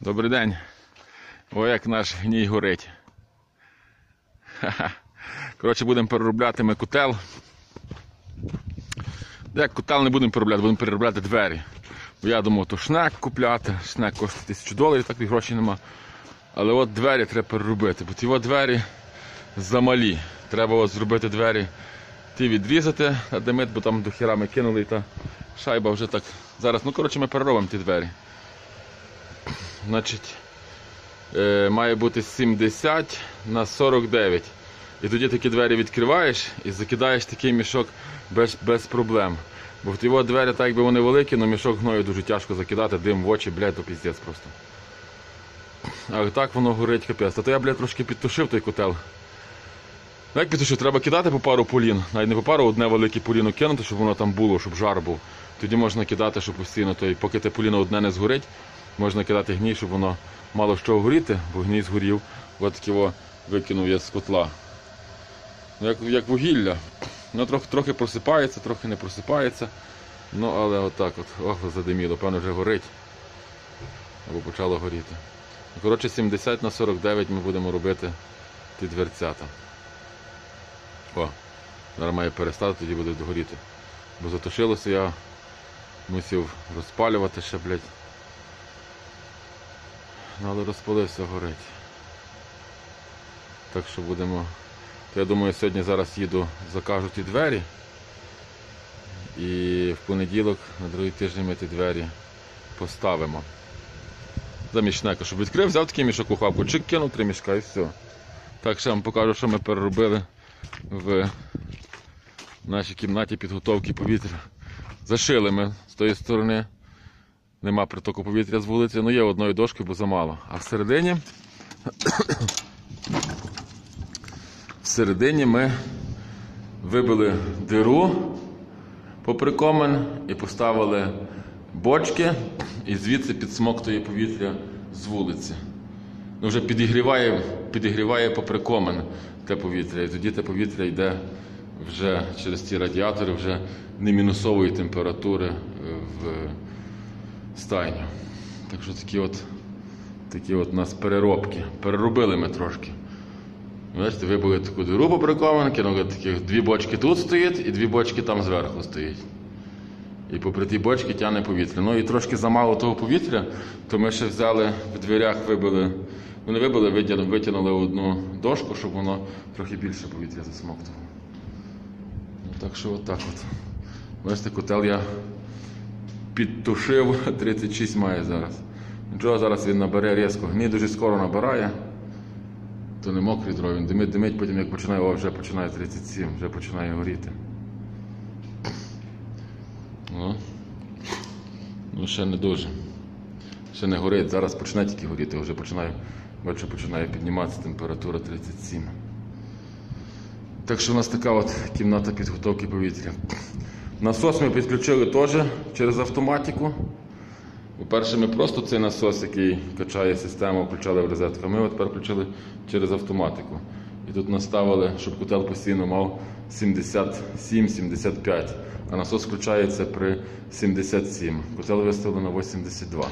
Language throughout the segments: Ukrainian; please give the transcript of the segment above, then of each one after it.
Добрий день. О, як наш гній горить. Коротше, будемо переробляти ми котел. Як котел не будемо переробляти, будемо переробляти двері. Бо я думав, то шнек купляти, шнек коштує тисячу доларів, так і грошей нема. Але от двері треба переробити, бо ті от двері замалі. Треба от зробити двері, ті відрізати, а демит, бо там до хіра ми кинули і та шайба вже так. Зараз, ну коротше, ми переробимо ті двері. Значить, е, має бути 70 на 49. І тоді такі двері відкриваєш і закидаєш такий мішок без, без проблем. Бо в от двері, так якби вони великі, але мішок гною дуже тяжко закидати, дим в очі, блядь, то піздець просто. А так воно горить капець. Та то я, блядь, трошки підтушив той котел. Ну як підтушив, треба кидати по пару полін. Навіть не по пару, одне велике поліно кинути, щоб воно там було, щоб жар був. Тоді можна кидати, щоб постійно, то, поки те поліно одне не згорить, можна кидати гній, щоб воно мало що горіти, бо гній згорів. От його викинув я з котла. Ну, Як, як вугілля. Ну, трохи, трохи просипається, трохи не просипається. Ну, але отак от, ох, задиміло, певно вже горить. Або почало горіти. Ну, Коротше, 70 на 49 ми будемо робити ті дверцята. О, зараз має перестати, тоді буде горіти. Бо затушилося, я мусив розпалювати ще, блядь. Але розпалився, горить. Так що будемо. То я думаю, сьогодні зараз їду, закажу ті двері. І в понеділок на другий тиждень ми ті двері поставимо. Замість щоб відкрив, взяв такий мішок у хапку, чик кинув три мішка і все. Так ще вам покажу, що ми переробили в нашій кімнаті підготовки повітря. Зашили ми з тої сторони. Нема притоку повітря з вулиці, ну є одною дошкою, бо замало. А всередині всередині ми вибили диру попри комен і поставили бочки, і звідси підсмоктує повітря з вулиці. Ну, вже підігріває, підігріває попри комен те повітря. І тоді те повітря йде вже через ті радіатори вже не мінусової температури е, в стайню. Так що такі от, такі от у нас переробки. Переробили ми трошки. Бачите, вибили таку диру попри комен, кинули таких дві бочки тут стоїть і дві бочки там зверху стоїть. І попри ті бочки тягне повітря. Ну і трошки замало того повітря, то ми ще взяли в дверях, вибили, ну не вибили, витягнули, одну дошку, щоб воно трохи більше повітря засмоктувало. Ну, так що отак от. Бачите, котел я підтушив, 36 має зараз. Нічого, зараз він набере різко. Гній дуже скоро набирає. То не мокрий дров, він димить, димить, потім як починає, о, вже починає 37, вже починає горіти. Ну, ну ще не дуже. Ще не горить. Зараз почне тільки горіти, вже починає, бачу, починає підніматися температура 37. Так що у нас така от кімната підготовки повітря. Насос ми підключили теж через автоматику. По-перше, ми просто цей насос, який качає систему, включали в розетку. Ми от тепер включили через автоматику. І тут наставили, щоб котел постійно мав 77-75, а насос включається при 77. Котел виставили на 82.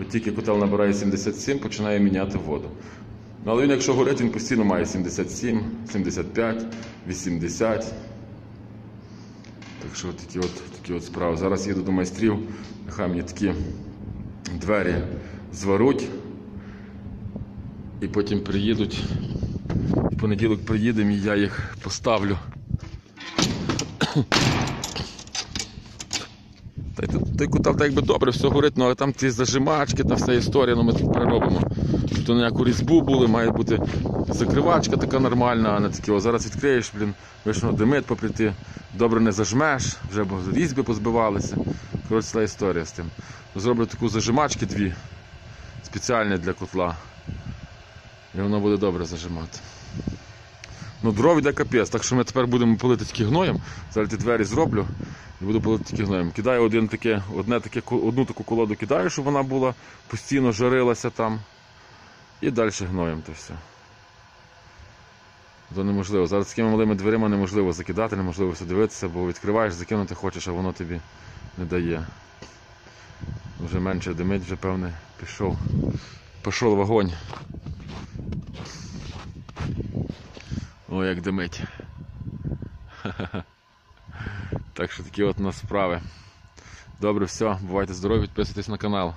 От тільки котел набирає 77, починає міняти воду. Ну, але він, якщо горить, він постійно має 77, 75, 80. Так що такі от, такі от справи. Зараз їду до майстрів, нехай мені такі двері зваруть. І потім приїдуть. В понеділок приїдемо і я їх поставлю. Та й тут- так якби добре, все горить, ну але там ті зажимачки та вся історія, ну ми тут переробимо. Тут ніяку різьбу були, має бути закривачка така нормальна, а не такі. О, зараз відкриєш, блін, вишно димить попри ти, добре не зажмеш, вже різьби позбивалися. Коротше, ціла історія з тим. Зроблю таку зажимачки дві, спеціальні для котла. І воно буде добре зажимати. Ну, дров іде капець, так що ми тепер будемо полити тільки гноєм. Зараз ті двері зроблю і буду полити тільки гноєм. Кидаю один таке, одне таке, одну таку колоду кидаю, щоб вона була, постійно жарилася там. І далі гноєм то все. То неможливо. Зараз такими малими дверима неможливо закидати, неможливо все дивитися, бо відкриваєш, закинути хочеш, а воно тобі не дає. Вже менше димить, вже певне пішов. Пішов вогонь. О, як димить. Так що такі от у нас справи. Добре, все, бувайте здорові, підписуйтесь на канал.